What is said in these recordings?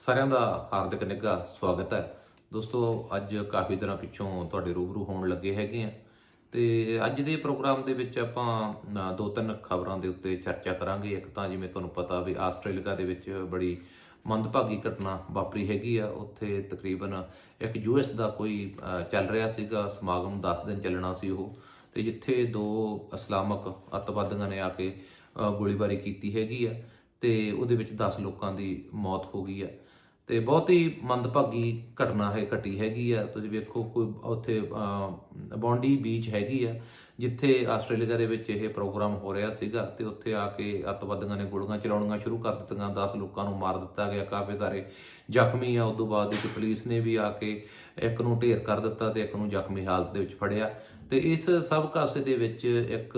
ਸਾਰਿਆਂ ਦਾ ਹਾਰਦਿਕ ਨਿੱਘਾ ਸਵਾਗਤ ਹੈ। ਦੋਸਤੋ, ਅੱਜ ਕਾਫੀ ਦਿਨਾਂ ਪਿੱਛੋਂ ਤੁਹਾਡੇ ਰੂਬਰੂ ਹੋਣ ਲੱਗੇ ਹੈਗੇ ਆ ਤੇ ਅੱਜ ਦੇ ਪ੍ਰੋਗਰਾਮ ਦੇ ਵਿੱਚ ਆਪਾਂ ਦੋ ਤਿੰਨ ਖਬਰਾਂ ਦੇ ਉੱਤੇ ਚਰਚਾ ਕਰਾਂਗੇ। ਇੱਕ ਤਾਂ ਜਿਵੇਂ ਤੁਹਾਨੂੰ ਪਤਾ ਵੀ ਆਸਟ੍ਰੇਲੀਆ ਦੇ ਵਿੱਚ ਬੜੀ ਮੰਦਭਾਗੀ ਘਟਨਾ ਵਾਪਰੀ ਹੈਗੀ ਆ। ਉੱਥੇ ਤਕਰੀਬਨ ਇੱਕ ਯੂਐਸ ਦਾ ਕੋਈ ਚੱਲ ਰਿਹਾ ਸੀਗਾ। ਸਮਾਗਮ 10 ਦਿਨ ਚੱਲਣਾ ਸੀ ਉਹ। ਤੇ ਜਿੱਥੇ ਦੋ ਇਸਲਾਮਕ ਅੱਤਵਾਦੀਆਂ ਨੇ ਆ ਕੇ ਗੋਲੀਬਾਰੀ ਕੀਤੀ ਹੈਗੀ ਆ। ਤੇ ਉਹਦੇ ਵਿੱਚ 10 ਲੋਕਾਂ ਦੀ ਮੌਤ ਹੋ ਗਈ ਆ। ਤੇ ਬਹੁਤ ਹੀ ਮੰਦਭਾਗੀ ਘਟਨਾ ਹੈ ਘਟੀ ਹੈਗੀ ਆ। ਤੁਸੀਂ ਵੇਖੋ ਕੋਈ ਉੱਥੇ ਅਹ, ਬੌਂਡੀ ਬੀਚ ਹੈਗੀ ਆ ਜਿੱਥੇ ਆਸਟ੍ਰੇਲੀਆ ਦੇ ਵਿੱਚ ਇਹ ਪ੍ਰੋਗਰਾਮ ਹੋ ਰਿਹਾ ਸੀਗਾ ਤੇ ਉੱਥੇ ਆ ਕੇ ਅੱਤਵਾਦੀਆਂ ਨੇ ਗੋਲੀਆਂ ਚਲਾਉਣੀਆਂ ਸ਼ੁਰੂ ਕਰ ਦਿੱਤੀਆਂ 10 ਲੋਕਾਂ ਨੂੰ ਮਾਰ ਦਿੱਤਾ ਗਿਆ ਕਾਫੀ ਸਾਰੇ ਜ਼ਖਮੀ ਆ। ਉਦੋਂ ਬਾਅਦ ਵਿੱਚ ਪੁਲਿਸ ਨੇ ਵੀ ਆ ਕੇ ਇੱਕ ਨੂੰ ਢੇਰ ਕਰ ਦਿੱਤਾ ਤੇ ਇੱਕ ਨੂੰ ਜ਼ਖਮੀ ਹਾਲਤ ਦੇ ਵਿੱਚ ਫੜਿਆ। ਤੇ ਇਸ ਸਭ ਕਾਸੇ ਦੇ ਵਿੱਚ ਇੱਕ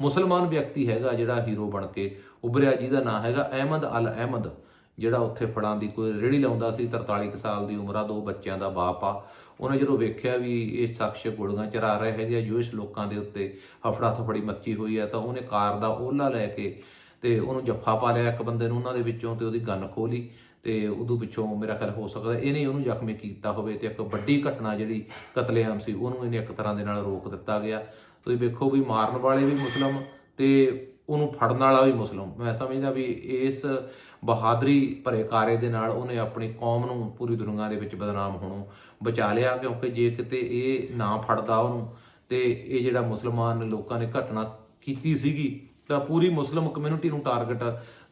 ਮੁਸਲਮਾਨ ਵਿਅਕਤੀ ਹੈਗਾ ਜਿਹੜਾ ਹੀਰੋ ਬਣ ਕੇ ਉਭਰਿਆ ਜਿਹਦਾ ਨਾਮ ਹੈਗਾ ਅਹਿਮਦ ਅਲ ਅਹਿਮਦ ਜਿਹੜਾ ਉੱਥੇ ਫੜਾਂ ਦੀ ਕੋਈ ਰੇੜੀ ਲਾਉਂਦਾ ਸੀ 43 ਕੁ ਸਾਲ ਦੀ ਉਮਰ ਆ, ਦੋ ਬੱਚਿਆਂ ਦਾ ਬਾਪ ਆ। ਉਹਨੇ ਜਦੋਂ ਵੇਖਿਆ ਵੀ ਇਹ ਸ਼ਖਸ ਗੋਲੀਆਂ ਚਰਾ ਰਹੇ ਹੈਗੇ ਆ ਯੂਐਸ ਲੋਕਾਂ ਦੇ ਉੱਤੇ ਹਫੜਾ ਥਫੜੀ ਮੱਚੀ ਹੋਈ ਆ ਤਾਂ ਉਹਨੇ ਕਾਰ ਦਾ ਓਲਾ ਲੈ ਕੇ ਤੇ ਉਹਨੂੰ ਜੱਫਾ ਪਾ ਲਿਆ ਇੱਕ ਬੰਦੇ ਨੂੰ, ਉਹਨਾਂ ਦੇ ਵਿੱਚੋਂ ਤੇ ਉਹਦੀ ਗਨ ਖੋਲੀ ਤੇ ਉਦੋਂ ਪਿੱਛੋਂ ਮੇਰਾ ਖਿਆਲ ਹੋ ਸਕਦਾ ਇਹਨੇ ਉਹਨੂੰ ਜ਼ਖਮੀ ਕੀਤਾ ਹੋਵੇ ਤੇ ਇੱਕ ਵੱਡੀ ਘਟਨਾ ਜਿਹੜੀ ਕਤਲੇਆਮ ਸੀ, ਉਹਨੂੰ ਇਹਨੇ ਇੱਕ ਤਰ੍ਹਾਂ ਦੇ ਨਾਲ ਰੋਕ ਦਿੱਤਾ ਗਿਆ। ਤੁਸੀਂ ਵੇਖੋ ਵੀ ਮਾਰਨ ਵਾਲੇ ਵੀ ਮੁਸਲਮ ਤੇ ਉਹਨੂੰ ਫੜਨ ਵਾਲਾ ਵੀ ਮੁਸਲਮ। ਮੈਂ ਸਮਝਦਾ ਵੀ ਇਸ ਬਹਾਦਰੀ ਭਰੇ ਕਾਰੇ ਦੇ ਨਾਲ ਉਹਨੇ ਆਪਣੀ ਕੌਮ ਨੂੰ ਪੂਰੀ ਦੁਨੀਆ ਦੇ ਵਿੱਚ ਬਦਨਾਮ ਹੋਣੋਂ ਬਚਾ ਲਿਆ, ਕਿਉਂਕਿ ਜੇ ਕਿਤੇ ਇਹ ਨਾ ਫੜਦਾ ਉਹਨੂੰ ਤੇ ਇਹ ਜਿਹੜਾ ਮੁਸਲਮਾਨ ਲੋਕਾਂ ਨੇ ਘਟਨਾ ਕੀਤੀ ਸੀਗੀ, ਤਾਂ ਪੂਰੀ ਮੁਸਲਮ ਕਮਿਊਨਿਟੀ ਨੂੰ ਟਾਰਗੇਟ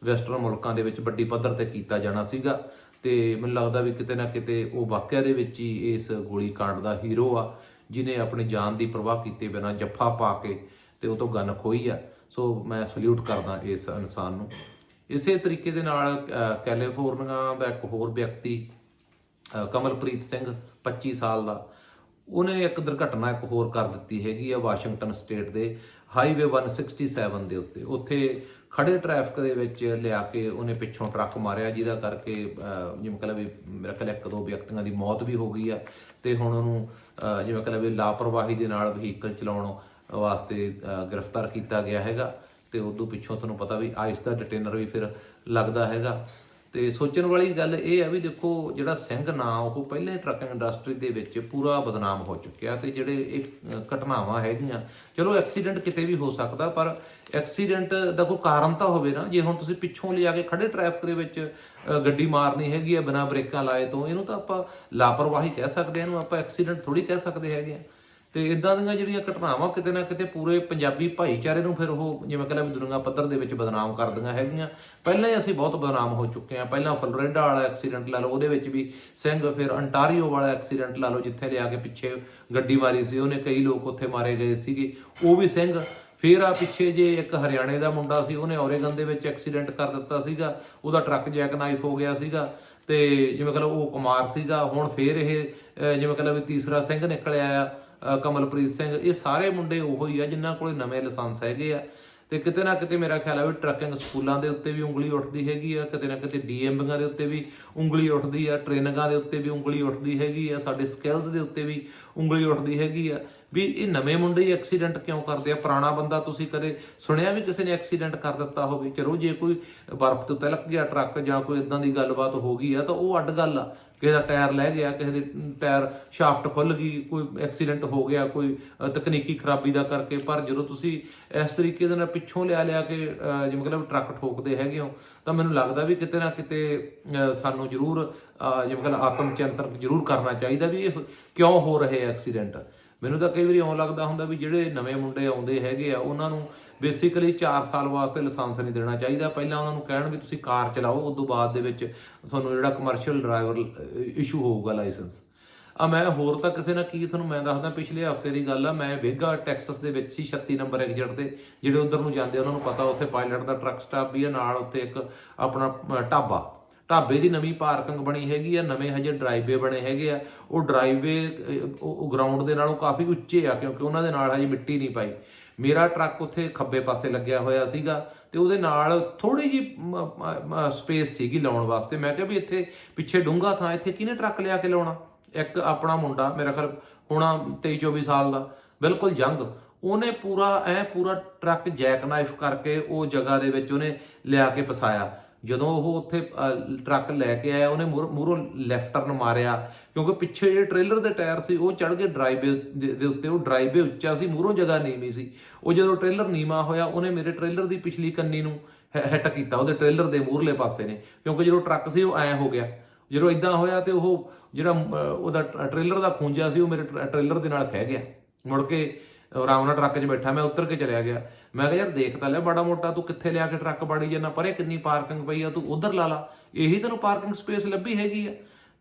ਵੈਸਟਰਨ ਮੁਲਕਾਂ ਦੇ ਵਿੱਚ ਵੱਡੀ ਪੱਧਰ ਤੇ ਕੀਤਾ ਜਾਣਾ ਸੀਗਾ ਤੇ ਮੈਨੂੰ ਲੱਗਦਾ ਵੀ ਕਿਤੇ ਨਾ ਕਿਤੇ ਉਹ ਵਾਕਿਆ ਦੇ ਵਿੱਚ ਹੀ ਇਸ ਗੋਲੀ ਕਾਂਡ ਦਾ ਹੀਰੋ ਆ ਜਿਨੇ ਆਪਣੀ ਜਾਨ ਦੀ ਪਰਵਾਹ ਕੀਤੇ ਬਿਨਾਂ ਜੱਫਾ ਪਾ ਕੇ ਤੇ ਉਹ ਤੋਂ ਗਨ ਖੋਈ ਆ। ਸੋ ਮੈਂ ਸਲੂਟ ਕਰਦਾ ਇਸ ਇਨਸਾਨ ਨੂੰ। ਇਸੇ ਤਰੀਕੇ ਦੇ ਨਾਲ ਕੈਲੀਫੋਰਨੀਆ ਦਾ ਇੱਕ ਹੋਰ ਵਿਅਕਤੀ ਕਮਲਪ੍ਰੀਤ ਸਿੰਘ 25 ਸਾਲ ਦਾ। ਉਹਨੇ ਇੱਕ ਦੁਰਘਟਨਾ ਇੱਕ ਹੋਰ ਕਰ ਦਿੱਤੀ ਹੈਗੀ ਆ ਵਾਸ਼ਿੰਗਟਨ ਸਟੇਟ ਦੇ ਹਾਈਵੇ 167 ਦੇ ਉੱਤੇ। ਉੱਥੇ ਖੜੇ ਟ੍ਰੈਫਿਕ ਦੇ ਵਿੱਚ ਲਿਆ ਕੇ ਉਹਨੇ ਪਿੱਛੋਂ ਟਰੱਕ ਮਾਰਿਆ ਜਿਹਦਾ ਕਰਕੇ ਅਹ, ਜਿਵੇਂ ਕਹਿੰਦਾ ਵੀ ਮੇਰਾ ਖਿਆਲ ਇੱਕ ਦੋ ਵਿਅਕਤੀਆਂ ਦੀ ਮੌਤ ਵੀ ਹੋ ਗਈ ਆ। ਤੇ ਹੁਣ ਉਹਨੂੰ ਅਹ, ਜਿਵੇਂ ਕਹਿੰਦਾ ਵੀ ਲਾਪਰਵਾਹੀ ਦੇ ਨਾਲ ਵਹੀਕਲ ਚਲਾਉਣ ਵਾਸਤੇ ਗ੍ਰਿਫਤਾਰ ਕੀਤਾ ਗਿਆ ਹੈਗਾ। ਤੇ ਉਦੋਂ ਪਿੱਛੋਂ ਤੁਹਾਨੂੰ ਪਤਾ ਵੀ ਆਈਸ ਦਾ ਡਿਟੇਨਰ ਵੀ ਫਿਰ ਲੱਗਦਾ ਹੈਗਾ। ਤੇ ਸੋਚਣ ਵਾਲੀ ਗੱਲ ਇਹ ਹੈ ਵੀ ਦੇਖੋ, ਜਿਹੜਾ ਸਿੰਘ ਨਾਂ, ਉਹ ਪਹਿਲੇ ਟਰੱਕਿੰਗ ਇੰਡਸਟਰੀ ਦੇ ਵਿੱਚ ਪੂਰਾ ਬਦਨਾਮ ਹੋ ਚੁੱਕਿਆ ਤੇ ਜਿਹੜੇ ਇਹ ਘਟਨਾਵਾਂ ਹੈਗੀਆਂ, ਚਲੋ ਐਕਸੀਡੈਂਟ ਕਿਤੇ ਵੀ ਹੋ ਸਕਦਾ, ਪਰ ਐਕਸੀਡੈਂਟ ਦਾ ਕੋਈ ਕਾਰਨ ਤਾਂ ਹੋਵੇ ਨਾ। ਜੇ ਹੁਣ ਤੁਸੀਂ ਪਿੱਛੋਂ ਲਿਆ ਕੇ ਖੜੇ ਟ੍ਰੈਫਿਕ ਦੇ ਵਿੱਚ ਗੱਡੀ ਮਾਰਨੀ ਹੈਗੀ ਹੈ, ਬਿਨਾਂ ਬ੍ਰੇਕਾਂ ਲਾਏ ਤੋਂ, ਇਹਨੂੰ ਤਾਂ ਆਪਾਂ ਲਾਪਰਵਾਹੀ ਕਹਿ ਸਕਦੇ ਹਾਂ, ਇਹਨੂੰ ਆਪਾਂ ਐਕਸੀਡੈਂਟ ਥੋੜੀ ਕਹਿ ਸਕਦੇ ਹੈਗੇ ਆ ਤੇ ਇਦਾਂ ਦੀਆਂ ਜਿਹੜੀਆਂ ਘਟਨਾਵਾਂ ਕਿਤੇ ਨਾ ਕਿਤੇ ਪੂਰੇ ਪੰਜਾਬੀ ਭਾਈਚਾਰੇ ਨੂੰ ਫਿਰ ਉਹ ਜਿਵੇਂ ਕਹਿੰਦਾ ਵੀ ਦੁਨੀਆ ਪੱਧਰ ਦੇ ਵਿੱਚ ਬਦਨਾਮ ਕਰਦੀਆਂ ਹੈਗੀਆਂ। ਪਹਿਲਾਂ ਹੀ ਅਸੀਂ ਬਹੁਤ ਬਦਨਾਮ ਹੋ ਚੁੱਕੇ ਹਾਂ। ਪਹਿਲਾਂ ਫਲੋਰੀਡਾ ਵਾਲਾ ਐਕਸੀਡੈਂਟ ਲਾ ਲਓ, ਉਹਦੇ ਵਿੱਚ ਵੀ ਸਿੰਘ, ਫਿਰ ਅੰਟਾਰੀਓ ਵਾਲਾ ਐਕਸੀਡੈਂਟ ਲਾ ਲਓ, ਜਿੱਥੇ ਲਿਆ ਕੇ ਪਿੱਛੇ ਗੱਡੀ ਮਾਰੀ ਸੀ। ਉਹਨੇ ਕਈ ਲੋਕ ਉੱਥੇ ਮਾਰੇ ਗਏ ਸੀਗੇ। ਉਹ ਵੀ ਸਿੰਘ। ਫਿਰ ਆ ਪਿੱਛੇ ਜੇ ਇੱਕ ਹਰਿਆਣੇ ਦਾ ਮੁੰਡਾ ਸੀ, ਉਹਨੇ ਔਰੇਗਨ ਦੇ ਵਿੱਚ ਐਕਸੀਡੈਂਟ ਕਰ ਦਿੱਤਾ ਸੀਗਾ। ਉਹਦਾ ਟਰੱਕ ਜੈਕ ਨਾਈਫ ਹੋ ਗਿਆ ਸੀਗਾ। ਤੇ ਜਿਵੇਂ ਕਹਿੰਦਾ ਉਹ ਕੁਮਾਰ ਸੀਗਾ। ਹੁਣ ਫਿਰ ਇਹ ਜਿਵੇਂ ਕਹਿੰਦਾ ਵੀ ਤੀਸਰਾ ਸਿੰਘ ਨਿਕਲਿਆ ਆ। ਕਮਲਪ੍ਰੀਤ ਸਿੰਘ, ਇਹ ਸਾਰੇ ਮੁੰਡੇ ਉਹੋ ਹੀ ਆ ਜਿਨ੍ਹਾਂ ਕੋਲੇ ਨਵੇਂ ਲਾਇਸੈਂਸ ਹੈਗੇ ਆ। ਤੇ ਕਿਤੇ ਨਾ ਕਿਤੇ ਮੇਰਾ ਖਿਆਲ ਆ ਵੀ ਟਰੱਕਿੰਗ ਸਕੂਲਾਂ ਦੇ ਉੱਤੇ ਵੀ ਉਂਗਲੀ ਉੱਠਦੀ ਹੈਗੀ ਆ, ਕਿਤੇ ਨਾ ਕਿਤੇ ਡੀਐਮਬੀਆਂ ਦੇ ਉੱਤੇ ਵੀ ਉਂਗਲੀ ਉੱਠਦੀ ਆ, ਟ੍ਰੇਨਿੰਗਾਂ ਦੇ ਉੱਤੇ ਵੀ ਉਂਗਲੀ ਉੱਠਦੀ ਹੈਗੀ ਆ, ਸਾਡੇ ਸਕਿੱਲਸ ਦੇ ਉੱਤੇ ਵੀ ਉਂਗਲੀ ਉੱਠਦੀ ਹੈਗੀ ਆ। ਵੀ ਇਹ ਨਵੇਂ ਮੁੰਡੇ ਹੀ ਐਕਸੀਡੈਂਟ ਕਿਉਂ ਕਰਦੇ ਆ? ਪੁਰਾਣਾ ਬੰਦਾ ਤੁਸੀਂ ਕਦੇ ਸੁਣਿਆ ਵੀ ਕਿਸੇ ਨੇ ਐਕਸੀਡੈਂਟ ਕਰ ਦਿੱਤਾ ਹੋਵੇ? ਚਲੋ ਜੇ ਕੋਈ ਬਰਫ਼ ਤੋਂ ਤਿਲਕ ਗਿਆ ਟਰੱਕ ਜਾਂ ਕੋਈ ਇਦਾਂ ਦੀ ਗੱਲਬਾਤ ਹੋ ਗਈ ਆ, ਤਾਂ ਉਹ ਅੱਡ ਗੱਲ ਆ। ਕਿਸੇ ਦਾ ਟਾਇਰ ਲੈ ਗਿਆ, ਕਿਸੇ ਦੇ ਟਾਇਰ ਸ਼ਾਫਟ ਖੁੱਲ ਗਈ, ਕੋਈ ਐਕਸੀਡੈਂਟ ਹੋ ਗਿਆ, ਕੋਈ ਤਕਨੀਕੀ ਖਰਾਬੀ ਦਾ ਕਰਕੇ, ਪਰ ਜਦੋਂ ਤੁਸੀਂ ਇਸ ਤਰੀਕੇ ਦੇ ਨਾਲ ਪਿੱਛੋਂ ਲਿਆ ਲਿਆ ਕੇ ਜਿਵੇਂ ਮਤਲਬ ਟਰੱਕ ਠੋਕਦੇ ਹੈਗੇ ਹੋ, ਤਾਂ ਮੈਨੂੰ ਲੱਗਦਾ ਵੀ ਕਿਤੇ ਨਾ ਕਿਤੇ ਸਾਨੂੰ ਜ਼ਰੂਰ ਜਿਵੇਂ ਕਹਿੰਦਾ ਆਤਮ ਚਿੰਤਨ ਜ਼ਰੂਰ ਕਰਨਾ ਚਾਹੀਦਾ ਵੀ ਇਹ ਕਿਉਂ ਹੋ ਰਹੇ ਐਕਸੀਡੈਂਟ। ਮੈਨੂੰ ਤਾਂ ਕਈ ਵਾਰੀ ਇਉਂ ਲੱਗਦਾ ਹੁੰਦਾ ਵੀ ਜਿਹੜੇ ਨਵੇਂ ਮੁੰਡੇ ਆਉਂਦੇ ਹੈਗੇ ਆ, ਉਹਨਾਂ ਨੂੰ ਬੇਸਿਕਲੀ 4 ਸਾਲ ਵਾਸਤੇ ਲਾਇਸੈਂਸ ਨਹੀਂ ਦੇਣਾ ਚਾਹੀਦਾ। ਪਹਿਲਾਂ ਉਹਨਾਂ ਨੂੰ ਕਹਿਣ ਵੀ ਤੁਸੀਂ ਕਾਰ ਚਲਾਓ ਉਸ ਤੋਂ ਬਾਅਦ ਦੇ ਵਿੱਚ ਤੁਹਾਨੂੰ ਜਿਹੜਾ ਕਮਰਸ਼ੀਅਲ ਡਰਾਈਵਰ ਇਸ਼ੂ ਹੋਊਗਾ ਲਾਇਸੈਂਸ ਆ ਮੈਂ ਹੋਰ ਤਾਂ ਕਿਸੇ ਨਾਲ ਕੀ ਤੁਹਾਨੂੰ ਮੈਂ ਦੱਸਦਾ ਪਿਛਲੇ ਹਫ਼ਤੇ ਦੀ ਗੱਲ ਆ ਮੈਂ ਵੇਗਾ ਟੈਕਸਸ ਦੇ ਵਿੱਚ ਸੀ 36 ਨੰਬਰ ਐਗਜ਼ਿਟ ਤੇ ਜਿਹੜੇ ਉਧਰ ਨੂੰ ਜਾਂਦੇ ਆ, ਉਹਨਾਂ ਨੂੰ ਪਤਾ ਉੱਥੇ ਪਾਇਲਟ ਦਾ ਟਰੱਕ ਸਟਾਪ ਵੀ ਆ ਨਾਲ ਉੱਥੇ ਇੱਕ ਆਪਣਾ ਢਾਬਾ। ਢਾਬੇ ਦੀ ਨਵੀਂ ਪਾਰਕਿੰਗ ਬਣੀ ਹੈਗੀ ਆ ਨਵੇਂ ਹਜੇ ਡਰਾਈਵੇ ਬਣੇ ਹੈਗੇ ਆ। ਉਹ ਡਰਾਈਵੇ ਉਹ ਗਰਾਊਂਡ ਦੇ ਨਾਲੋਂ ਕਾਫੀ ਉੱਚੇ ਆ ਕਿਉਂਕਿ ਉਹਨਾਂ ਦੇ ਨਾਲ ਹਜੇ ਮਿੱਟੀ ਨਹੀਂ ਪਾਈ। ਮੇਰਾ ਟਰੱਕ ਉੱਥੇ ਖੱਬੇ ਪਾਸੇ ਲੱਗਿਆ ਹੋਇਆ ਸੀਗਾ ਤੇ ਉਹਦੇ ਨਾਲ ਥੋੜੀ ਜੀ ਸਪੇਸ ਸੀਗੀ ਲਾਉਣ ਵਾਸਤੇ। ਮੈਂ ਕਿਹਾ ਵੀ ਇੱਥੇ ਪਿੱਛੇ ਡੂੰਘਾ ਥਾਂ, ਇੱਥੇ ਕਿਹਨੇ ਟਰੱਕ ਲਿਆ ਕੇ ਲਾਉਣਾ? ਇੱਕ ਆਪਣਾ ਮੁੰਡਾ, ਮੇਰਾ ਖਿਆਲ ਹੋਣਾ 23 24 ਸਾਲ ਦਾ, ਬਿਲਕੁਲ ਯੰਗ। ਉਹਨੇ ਪੂਰਾ, ਐ ਪੂਰਾ ਟਰੱਕ ਜੈਕ ਨਾਈਫ ਕਰਕੇ ਉਹ ਜਗ੍ਹਾ ਦੇ ਵਿੱਚ ਉਹਨੇ ਲਿਆ ਕੇ ਫਸਾਇਆ। ਜਦੋਂ ਉਹ ਉੱਥੇ ਟਰੱਕ ਲੈ ਕੇ ਆਇਆ ਉਹਨੇ ਮੂਹਰੋਂ ਲੈਫਟ ਟਰਨ ਮਾਰਿਆ। ਕਿਉਂਕਿ ਪਿੱਛੇ ਜਿਹੜੇ ਟ੍ਰੇਲਰ ਦੇ ਟਾਇਰ ਸੀ ਉਹ ਚੜ ਕੇ ਡਰਾਈਵੇ ਦੇ ਉੱਤੇ ਉਹ ਡਰਾਈਵੇ ਉੱਚਾ ਸੀ ਮੂਹਰੋਂ ਜਗ੍ਹਾ ਨੀਵੀਂ ਸੀ। ਉਹ ਜਦੋਂ ਟ੍ਰੇਲਰ ਨੀਵਾ ਹੋਇਆ ਉਹਨੇ ਮੇਰੇ ਟ੍ਰੇਲਰ ਦੀ ਪਿਛਲੀ ਕੰਨੀ ਨੂੰ ਹਿੱਟ ਕੀਤਾ ਉਹਦੇ ਟ੍ਰੇਲਰ ਦੇ ਮੂਹਰਲੇ ਪਾਸੇ ਨੇ। ਕਿਉਂਕਿ ਜਦੋਂ ਟਰੱਕ ਸੀ ਉਹ ਐ ਹੋ ਗਿਆ। ਜਦੋਂ ਇਦਾਂ ਹੋਇਆ ਤੇ ਉਹ ਜਿਹੜਾ ਅਮ, ਉਹਦਾ ਟ੍ਰੇਲਰ ਦਾ ਖੂੰਜਾ ਸੀ ਉਹ ਮੇਰੇ ਟ੍ਰੇਲਰ ਦੇ ਨਾਲ ਖਹਿ ਗਿਆ। ਮੁੜ ਕੇ ਆਰਾਮ ਨਾਲ ਟਰੱਕ 'ਚ ਬੈਠਾ, ਮੈਂ ਉੱਤਰ ਕੇ ਚਲਿਆ ਗਿਆ। ਮੈਂ ਕਿਹਾ, ਯਾਰ ਦੇਖ ਤਾਂ ਲੈ ਬੜਾ ਮੋਟਾ, ਤੂੰ ਕਿੱਥੇ ਲਿਆ ਕੇ ਟਰੱਕ ਬਾੜੀ ਜਾਂਦਾ? ਪਰੇ ਕਿੰਨੀ ਪਾਰਕਿੰਗ ਪਈ ਆ, ਤੂੰ ਉਧਰ ਲਾ ਲਾ। ਇਹੀ ਤੈਨੂੰ ਪਾਰਕਿੰਗ ਸਪੇਸ ਲੱਭੀ ਹੈਗੀ ਆ।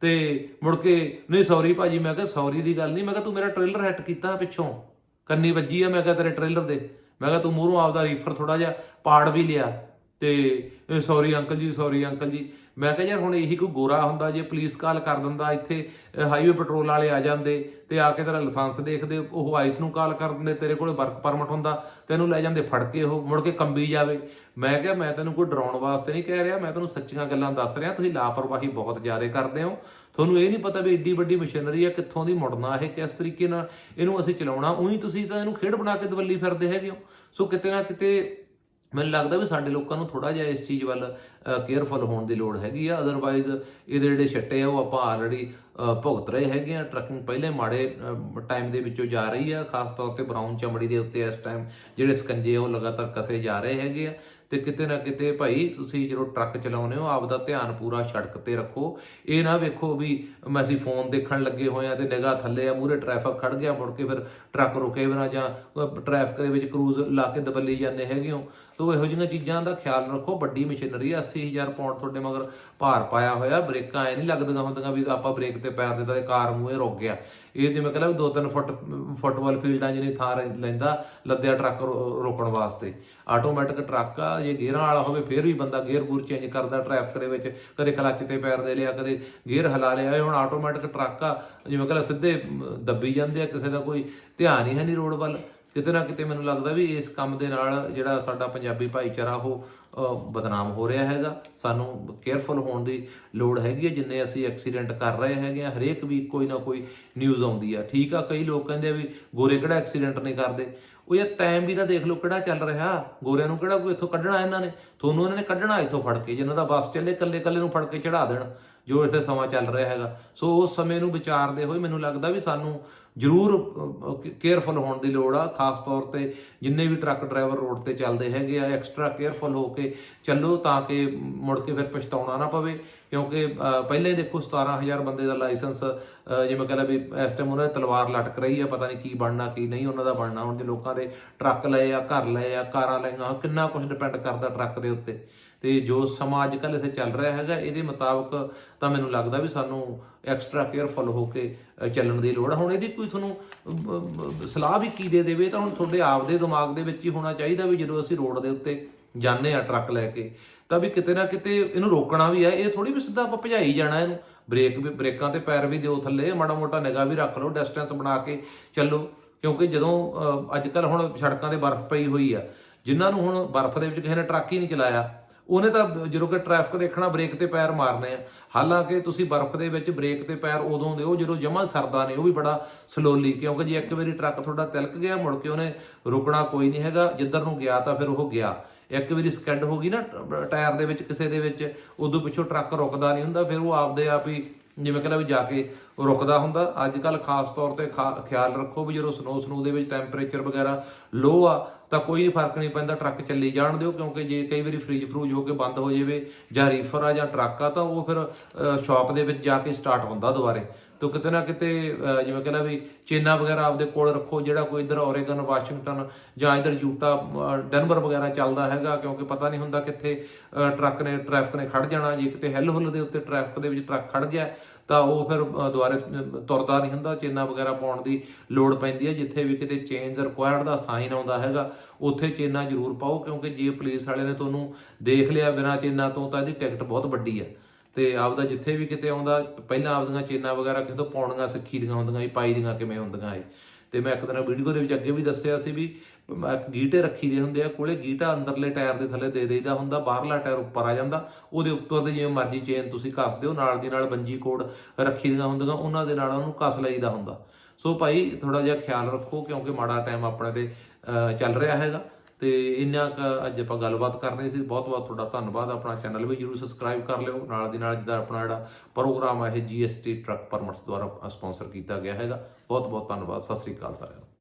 ਤੇ ਮੁੜ ਕੇ, ਨਹੀਂ, ਸੌਰੀ ਭਾਜੀ, ਮੈਂ ਕਿਹਾ, ਸੌਰੀ ਦੀ ਗੱਲ ਨਹੀਂ। ਮੈਂ ਕਿਹਾ, ਤੂੰ ਮੇਰਾ ਟ੍ਰੇਲਰ ਹਿੱਟ ਕੀਤਾ ਪਿੱਛੋਂ। ਕੰਨੀ ਵੱਜੀ ਆ, ਮੈਂ ਕਿਹਾ, ਤੇਰੇ ਟ੍ਰੇਲਰ ਦੇ। ਮੈਂ ਕਿਹਾ, ਤੂੰ ਮੂਹਰੋਂ ਆਪਦਾ ਰੀਫਰ ਥੋੜਾ ਜਿਹਾ ਪਾੜ ਵੀ ਲਿਆ। ਤੇ sorry uncle ji, sorry uncle ji. ਮੈਂ ਕਿਹਾ ਯਾਰ ਹੁਣ ਇਹੀ ਕੋਈ ਗੋਰਾ ਹੁੰਦਾ ਜੇ ਪੁਲਿਸ ਕਾਲ ਕਰ ਦਿੰਦਾ, ਇੱਥੇ ਹਾਈਵੇ ਪੈਟਰੋਲ ਵਾਲੇ ਆ ਜਾਂਦੇ, ਤੇ ਆ ਕੇ ਤੇਰਾ ਲਾਇਸੈਂਸ ਦੇਖਦੇ, ਉਹ ਆਈਸ ਨੂੰ ਕਾਲ ਕਰ ਦਿੰਦੇ, ਤੇਰੇ ਕੋਲ ਵਰਕ ਪਰਮਿਟ ਹੁੰਦਾ, ਤੈਨੂੰ ਲੈ ਜਾਂਦੇ ਫੜ ਕੇ ਉਹ, ਮੁੜ ਕੇ ਕੰਬੀ ਜਾਵੇ। ਮੈਂ ਕਿਹਾ ਮੈਂ ਤੈਨੂੰ ਕੋਈ ਡਰਾਉਣ ਵਾਸਤੇ ਨਹੀਂ ਕਹਿ ਰਿਹਾ, ਮੈਂ ਤੈਨੂੰ ਸੱਚੀਆਂ ਗੱਲਾਂ ਦੱਸ ਰਿਹਾ, ਤੁਸੀਂ ਲਾਪਰਵਾਹੀ ਬਹੁਤ ਜ਼ਿਆਦਾ ਕਰਦੇ ਹੋ। ਤੁਹਾਨੂੰ ਇਹ ਨਹੀਂ ਪਤਾ ਵੀ ਏਡੀ ਵੱਡੀ ਮਸ਼ੀਨਰੀ ਆ, ਕਿੱਥੋਂ ਦੀ ਮੁੜਨਾ ਇਹ, ਕਿਸ ਤਰੀਕੇ ਨਾਲ ਇਹਨੂੰ ਅਸੀਂ ਚਲਾਉਣਾ, ਉਹੀ ਤੁਸੀਂ ਤਾਂ ਇਹਨੂੰ ਖੇਡ ਬਣਾ ਕੇ ਦਵੱਲੀ ਫਿਰਦੇ ਹੈਗੇ ਹੋ। ਸੋ ਕਿਤੇ ਨਾ ਕਿਤੇ ਮੈਨੂੰ ਲੱਗਦਾ ਵੀ ਸਾਡੇ ਲੋਕਾਂ ਨੂੰ ਥੋੜਾ ਜਿਹਾ ਇਸ ਚੀਜ਼ ਵੱਲ ਕੇਅਰਫੁਲ ਹੋਣ ਦੀ ਲੋੜ ਹੈਗੀ ਆ। ਅਦਰਵਾਈਜ਼ ਇਹਦੇ ਜਿਹੜੇ ਛੱਟੇ ਆ, ਉਹ ਆਪਾਂ ਆਲਰੇਡੀ ਭੁਗਤ ਰਹੇ ਹੈਗੇ ਆ। ਟਰੱਕਿੰਗ ਪਹਿਲੇ ਮਾੜੇ ਟਾਈਮ ਦੇ ਵਿੱਚੋਂ ਜਾ ਰਹੀ ਆ। ਖਾਸ ਤੌਰ ਤੇ ਬਰਾਊਨ ਚਮੜੀ ਦੇ ਉੱਤੇ ਇਸ ਟਾਈਮ ਜਿਹੜੇ ਸਕੰਜੇ ਆ, ਉਹ ਲਗਾਤਾਰ ਕਸੇ ਜਾ ਰਹੇ ਹੈਗੇ ਆ। ਤੇ ਕਿਤੇ ਨਾ ਕਿਤੇ ਭਾਈ ਤੁਸੀਂ ਜਦੋਂ ਟਰੱਕ ਚਲਾਉਂਦੇ ਹੋ ਆਪਦਾ ਧਿਆਨ ਪੂਰਾ ਸੜਕ ਤੇ ਰੱਖੋ। ਇਹ ਨਾ ਵੇਖੋ ਵੀ ਮੈਂ ਅਸੀਂ ਫੋਨ ਦੇਖਣ ਲੱਗੇ ਹੋਏ ਆ ਤੇ ਨਿਗਾਹ ਥੱਲੇ ਆ ਮੂਰੇ ਟ੍ਰੈਫਿਕ ਖੜ ਗਿਆ, ਮੁੜ ਕੇ ਫਿਰ ਟਰੱਕ ਰੁਕੇ ਬਿਨਾ ਜਾਂ ਟ੍ਰੈਫਿਕ ਦੇ ਵਿੱਚ ਕਰੂਜ਼ ਲਾ ਕੇ ਦਬੱਲੀ ਜਾਂਦੇ ਹੈਗੇ ਹੋ। ਤੋ ਇਹੋ ਜਿਹੀਆਂ ਚੀਜ਼ਾਂ ਦਾ ਖਿਆਲ ਰੱਖੋ। ਵੱਡੀ ਮਸ਼ੀਨਰੀ ਆ 80000 ਪਾਉਂਡ ਤੁਹਾਡੇ ਮਗਰ ਭਾਰ ਪਾਇਆ ਹੋਇਆ, ਬ੍ਰੇਕਾਂ ਐ ਨਹੀਂ ਲੱਗਦੀਆਂ ਹੁੰਦੀਆਂ ਵੀ ਆਪਾਂ ਬ੍ਰੇਕ ਤੇ ਪੈਰ ਦਿੱਤਾ ਤੇ ਕਾਰ ਮੂਹੇ ਰੁਕ ਗਿਆ। ਇਹ ਜਿਵੇਂ ਕਹਿੰਦਾ ਵੀ 2-3 ਫੁੱਟ, ਫੁੱਟਬਾਲ ਫੀਲਡਾਂ ਜਿਹਨੇ ਥਾਂ ਲੈਂਦਾ ਲੱਦਿਆ ਟਰੱਕ ਰੋਕਣ ਵਾਸਤੇ। ਆਟੋਮੈਟਿਕ ਟਰੱਕ ਆ, ਜੇ ਗੇਅਰਾਂ ਵਾਲਾ ਹੋਵੇ ਫਿਰ ਵੀ ਬੰਦਾ ਗੇਅਰ ਗੂਰ ਚੇਂਜ ਕਰਦਾ ਟ੍ਰੈਫਿਕ ਦੇ ਵਿੱਚ, ਕਦੇ ਕਲੱਚ ਤੇ ਪੈਰ ਦੇ ਲਿਆ, ਕਦੇ ਗੇਅਰ ਹਿਲਾ ਲਿਆ ਹੁਣ ਆਟੋਮੈਟਿਕ ਟਰੱਕ ਆ। ਜਿਵੇਂ ਕਹਿੰਦਾ ਸਿੱਧੇ ਦੱਬੀ ਜਾਂਦੇ ਆ, ਕਿਸੇ ਦਾ ਕੋਈ ਧਿਆਨ ਹੀ ਹੈ ਨਹੀਂ ਰੋਡ ਵੱਲ। ਕਿਤੇ ਨਾ ਕਿਤੇ ਮੈਨੂੰ ਲੱਗਦਾ ਵੀ ਇਸ ਕੰਮ ਦੇ ਨਾਲ ਜਿਹੜਾ ਸਾਡਾ ਪੰਜਾਬੀ ਭਾਈਚਾਰਾ, ਉਹ ਬਦਨਾਮ ਹੋ ਰਿਹਾ ਹੈਗਾ। ਸਾਨੂੰ ਕੇਅਰਫੁਲ ਹੋਣ ਦੀ ਲੋੜ ਹੈਗੀ ਹੈ। ਜਿੰਨੇ ਅਸੀਂ ਐਕਸੀਡੈਂਟ ਕਰ ਰਹੇ ਹੈਗੇ ਆ ਹਰੇਕ ਵੀ ਕੋਈ ਨਾ ਕੋਈ ਨਿਊਜ਼ ਆਉਂਦੀ ਆ। ਠੀਕ ਆ, ਕਈ ਲੋਕ ਕਹਿੰਦੇ ਆ ਵੀ ਗੋਰੇ ਕਿਹੜਾ ਐਕਸੀਡੈਂਟ ਨਹੀਂ ਕਰਦੇ? ਉਹ ਯਾਰ ਟਾਈਮ ਵੀ ਤਾਂ ਦੇਖ ਲਓ ਕਿਹੜਾ ਚੱਲ ਰਿਹਾ। ਗੋਰਿਆਂ ਨੂੰ ਕਿਹੜਾ ਕੋਈ ਇੱਥੋਂ ਕੱਢਣਾ ਇਹਨਾਂ ਨੇ? ਤੁਹਾਨੂੰ ਇਹਨਾਂ ਨੇ ਕੱਢਣਾ ਇੱਥੋਂ ਫੜ ਕੇ, ਜਿਨ੍ਹਾਂ ਦਾ ਬੱਸ ਚੱਲੇ ਕੱਲੇ ਕੱਲੇ ਨੂੰ ਫੜ ਕੇ ਚੜਾ ਦੇਣ, ਜੋ ਇੱਥੇ ਸਮਾਂ ਚੱਲ ਰਿਹਾ ਹੈਗਾ। ਸੋ ਉਸ ਸਮੇਂ ਨੂੰ ਵਿਚਾਰਦੇ ਹੋਏ ਮੈਨੂੰ ਲੱਗਦਾ ਵੀ ਸਾਨੂੰ ਜ਼ਰੂਰ ਕੇਅਰਫੁਲ ਹੋਣ ਦੀ ਲੋੜ ਆ ਖਾਸ ਤੌਰ ਤੇ ਜਿੰਨੇ ਵੀ ਟਰੱਕ ਡਰਾਈਵਰ ਰੋਡ ਤੇ ਚੱਲਦੇ ਹੈਗੇ ਆ ਐਕਸਟਰਾ ਕੇਅਰਫੁਲ ਹੋ ਕੇ ਚੱਲੋ ਤਾਂ ਕਿ ਮੁੜ ਕੇ ਫਿਰ ਪਛਤਾਉਣਾ ਨਾ ਪਵੇ ਕਿਉਂਕਿ ਅਹ, ਪਹਿਲੇ ਦੇਖੋ 17000 ਬੰਦੇ ਦਾ ਲਾਇਸੈਂਸ ਅਹ, ਜਿਵੇਂ ਕਹਿੰਦਾ ਵੀ ਇਸ ਟਾਈਮ ਉਹਨਾਂ ਦੀ ਤਲਵਾਰ ਲਟਕ ਰਹੀ ਆ ਪਤਾ ਨਹੀਂ ਕੀ ਬਣਨਾ ਕੀ ਨਹੀਂ ਉਹਨਾਂ ਦਾ ਬਣਨਾ ਹੁਣ ਜੇ ਲੋਕਾਂ ਦੇ ਟਰੱਕ ਲਏ ਆ ਘਰ ਲਏ ਆ ਕਾਰਾਂ ਲਈਆਂ ਕਿੰਨਾ ਕੁਝ ਡਿਪੈਂਡ ਕਰਦਾ ਟਰੱਕ ਦੇ ਉੱਤੇ। ਤੇ ਜੋ ਸਮਾਂ ਅੱਜ ਕੱਲ੍ਹ ਇੱਥੇ ਚੱਲ ਰਿਹਾ ਹੈਗਾ, ਇਹਦੇ ਮੁਤਾਬਕ ਤਾਂ ਮੈਨੂੰ ਲੱਗਦਾ ਵੀ ਸਾਨੂੰ ਐਕਸਟਰਾ ਕੇਅਰਫੁਲ ਹੋ ਕੇ ਚੱਲਣ ਦੀ ਲੋੜ ਹੁਣ ਇਹਦੀ ਕੋਈ ਤੁਹਾਨੂੰ ਸਲਾਹ ਵੀ ਕੀ ਦੇ ਦੇਵੇ? ਤਾਂ ਹੁਣ ਤੁਹਾਡੇ ਆਪ ਦੇ ਦਿਮਾਗ ਦੇ ਵਿੱਚ ਹੀ ਹੋਣਾ ਚਾਹੀਦਾ ਵੀ ਜਦੋਂ ਅਸੀਂ ਰੋਡ ਦੇ ਉੱਤੇ ਜਾਂਦੇ ਆ ਟਰੱਕ ਲੈ ਕੇ, ਤਾਂ ਵੀ ਕਿਤੇ ਨਾ ਕਿਤੇ ਇਹਨੂੰ ਰੋਕਣਾ ਵੀ ਹੈ ਇਹ ਥੋੜੀ ਵੀ ਸਿੱਧਾ ਆਪਾਂ ਭਜਾਈ ਜਾਣਾ ਇਹਨੂੰ। ਬ੍ਰੇਕ ਵੀ, ਬ੍ਰੇਕਾਂ ਤੇ ਪੈਰ ਵੀ ਦਿਓ ਥੱਲੇ, ਮਾੜਾ ਮੋਟਾ ਨਿਗਾਹ ਵੀ ਰੱਖ ਲਓ ਡਿਸਟੈਂਸ ਬਣਾ ਕੇ ਚੱਲੋ। ਕਿਉਂਕਿ ਜਦੋਂ ਅੱਜ ਕੱਲ ਹੁਣ ਸੜਕਾਂ ਤੇ ਬਰਫ਼ ਪਈ ਹੋਈ ਆ, ਜਿਨ੍ਹਾਂ ਨੂੰ ਹੁਣ ਬਰਫ਼ ਦੇ ਵਿੱਚ ਕਿਸੇ ਨੇ ਟਰੱਕ ਹੀ ਨਹੀਂ ਚਲਾਇਆ ਉਹਨੇ ਤਾਂ ਜਦੋਂ ਕਿ ਟ੍ਰੈਫਿਕ ਦੇਖਣਾ ਬ੍ਰੇਕ ਤੇ ਪੈਰ ਮਾਰਨੇ ਆ। ਹਾਲਾਂਕਿ ਤੁਸੀਂ ਬਰਫ਼ ਦੇ ਵਿੱਚ ਬ੍ਰੇਕ ਤੇ ਪੈਰ ਉਦੋਂ ਦਿਓ ਜਦੋਂ ਜਮਾ ਸਰਦਾ ਨੇ, ਉਹ ਵੀ ਬੜਾ ਸਲੋਲੀ ਕਿਉਂਕਿ ਜੇ ਇੱਕ ਵਾਰੀ ਟਰੱਕ ਤੁਹਾਡਾ ਤਿਲਕ ਗਿਆ, ਮੁੜ ਕੇ ਉਹਨੇ ਰੁਕਣਾ ਕੋਈ ਨਹੀਂ ਹੈਗਾ, ਜਿੱਧਰ ਨੂੰ ਗਿਆ ਤਾਂ ਫਿਰ ਉਹ ਗਿਆ। ਇੱਕ ਵਾਰੀ ਸਕੈਡ ਹੋ ਗਈ ਨਾ, ਟਾਇਰ ਦੇ ਵਿੱਚ, ਕਿਸੇ ਦੇ ਵਿੱਚ, ਉਦੋਂ ਪਿੱਛੋਂ ਟਰੱਕ ਰੁਕਦਾ ਨਹੀਂ ਹੁੰਦਾ, ਫਿਰ ਉਹ ਆਪਦੇ ਆਪ ਹੀ, ਜਿਵੇਂ ਕਹਿੰਦਾ ਵੀ ਜਾ ਕੇ ਰੁਕਦਾ ਹੁੰਦਾ। ਅੱਜ ਕੱਲ ਖਾਸ ਤੌਰ ਤੇ ਖਾ- ਖਿਆਲ ਰੱਖੋ ਵੀ ਜਦੋਂ ਸਨੋ, ਸਨੂ ਦੇ ਵਿੱਚ ਟੈਂਪਰੇਚਰ ਵਗੈਰਾ ਲੋ ਆ, ਤਾਂ ਕੋਈ ਫ਼ਰਕ ਨਹੀਂ ਪੈਂਦਾ ਟਰੱਕ ਚੱਲੀ ਜਾਣ ਦਿਓ, ਕਿਉਂਕਿ ਜੇ ਕਈ ਵਾਰੀ ਫ੍ਰੀਜ ਫਰੂਜ ਹੋ ਕੇ ਬੰਦ ਹੋ ਜਾਵੇ ਜਾਂ ਰੀਫਰ ਆ ਜਾਂ ਟਰੱਕ ਆ, ਤਾਂ ਉਹ ਫਿਰ ਸ਼ਾਪ ਦੇ ਵਿੱਚ ਜਾ ਕੇ ਸਟਾਰਟ ਹੁੰਦਾ ਦੁਬਾਰੇ। ਤੋ ਕਿਤੇ ਨਾ ਕਿਤੇ ਅਹ, ਜਿਵੇਂ ਕਹਿੰਦਾ ਵੀ ਚੇਨਾ ਵਗੈਰਾ ਆਪਦੇ ਕੋਲ ਰੱਖੋ ਜਿਹੜਾ ਕੋਈ ਇਧਰ ਓਰੇਗਨ ਵਾਸ਼ਿੰਗਟਨ ਜਾਂ ਇਧਰ ਯੂਟਾ ਡੈਨਵਰ ਵਗੈਰਾ ਚੱਲਦਾ ਹੈਗਾ ਕਿਉਂਕਿ ਪਤਾ ਨਹੀਂ ਹੁੰਦਾ ਕਿੱਥੇ ਟਰੱਕ ਨੇ ਟ੍ਰੈਫਿਕ ਨੇ ਖੜ ਜਾਣਾ। ਜੇ ਕਿਤੇ ਹਿੱਲ ਹੁੱਲ ਦੇ ਉੱਤੇ ਟ੍ਰੈਫਿਕ ਦੇ ਵਿੱਚ ਟਰੱਕ ਖੜ ਗਿਆ ਤਾਂ ਉਹ ਫਿਰ ਅਹ, ਦੁਬਾਰੇ ਤੁਰਦਾ ਨਹੀਂ ਹੁੰਦਾ। ਚੇਨਾ ਵਗੈਰਾ ਪਾਉਣ ਦੀ ਲੋੜ ਪੈਂਦੀ ਹੈ। ਜਿੱਥੇ ਵੀ ਕਿਤੇ ਚੇਂਜ ਰਿਕੁਆਇਰਡ ਦਾ ਸਾਈਨ ਆਉਂਦਾ ਹੈਗਾ ਉੱਥੇ ਚੇਨਾ ਜ਼ਰੂਰ ਪਾਓ ਕਿਉਂਕਿ ਜੇ ਪੁਲਿਸ ਵਾਲੇ ਨੇ ਤੁਹਾਨੂੰ ਦੇਖ ਲਿਆ ਬਿਨਾਂ ਚੇਨਾ ਤੋਂ ਤਾਂ ਇਹਦੀ ਟਿਕਟ ਬਹੁਤ ਵੱਡੀ ਹੈ। ਤੇ ਆਪਦਾ ਜਿੱਥੇ ਵੀ ਕਿਤੇ ਆਉਂਦਾ, ਪਹਿਲਾਂ ਆਪਦੀਆਂ ਚੇਨਾਂ ਵਗੈਰਾ ਕਿਸੇ ਤੋਂ ਪਾਉਣੀਆਂ, ਸਿੱਖੀ ਦੀਆਂ ਹੁੰਦੀਆਂ ਸੀ, ਪਾਈ ਦੀਆਂ ਕਿਵੇਂ ਹੁੰਦੀਆਂ ਇਹ ਤੇ ਮੈਂ ਇੱਕ ਦਿਨ ਵੀਡੀਓ ਦੇ ਵਿੱਚ ਅੱਗੇ ਵੀ ਦੱਸਿਆ ਸੀ ਵੀ ਗੀਟੇ ਰੱਖੀ ਦੇ ਹੁੰਦੇ ਆ, ਕੋਲੇ ਗੀਟਾ ਅੰਦਰਲੇ ਟਾਇਰ ਦੇ ਥੱਲੇ ਦੇ ਦੇਈਦਾ ਹੁੰਦਾ, ਬਾਹਰਲਾ ਟਾਇਰ ਉੱਪਰ ਆ ਜਾਂਦਾ, ਉਹਦੇ ਉੱਪਰ ਦੇ ਜਿਵੇਂ ਮਰਜ਼ੀ ਚੇਨ ਤੁਸੀਂ ਕੱਸ ਦਿਓ, ਨਾਲ ਦੀ ਨਾਲ ਬੰਜੀ ਕੋਡ ਰੱਖੀ ਦੀਆਂ ਹੁੰਦੀਆਂ, ਉਹਨਾਂ ਦੇ ਨਾਲ ਉਹਨੂੰ ਕੱਸ ਲਈਦਾ ਹੁੰਦਾ। ਸੋ ਭਾਈ ਥੋੜਾ ਜਿਹਾ ਖਿਆਲ ਰੱਖੋ, ਕਿਉਂਕਿ ਮਾੜਾ ਟਾਈਮ ਆਪਣੇ ਤੇ ਚੱਲ ਰਿਹਾ ਹੈਗਾ। ਤੇ ਇੰਨਾ ਕੁ ਅੱਜ ਆਪਾਂ ਗੱਲਬਾਤ ਕਰਨੀ ਸੀ। ਬਹੁਤ ਬਹੁਤ ਤੁਹਾਡਾ ਧੰਨਵਾਦ। ਆਪਣਾ ਚੈਨਲ ਵੀ ਜਰੂਰ ਸਬਸਕ੍ਰਾਈਬ ਕਰ ਲਿਓ। ਨਾਲ ਦੀ ਨਾਲ ਜਿਹਦਾ ਆਪਣਾ ਜਿਹੜਾ ਪ੍ਰੋਗਰਾਮ ਹੈ ਇਹ ਜੀਐਸਟੀ ਟਰੱਕ ਪਰਮਿਟਸ ਦੁਆਰਾ ਸਪਾਂਸਰ ਕੀਤਾ ਗਿਆ ਹੈਗਾ। ਬਹੁਤ ਬਹੁਤ ਧੰਨਵਾਦ। ਸਤਿ ਸ੍ਰੀ ਅਕਾਲ ਸਾਰਿਆਂ ਨੂੰ।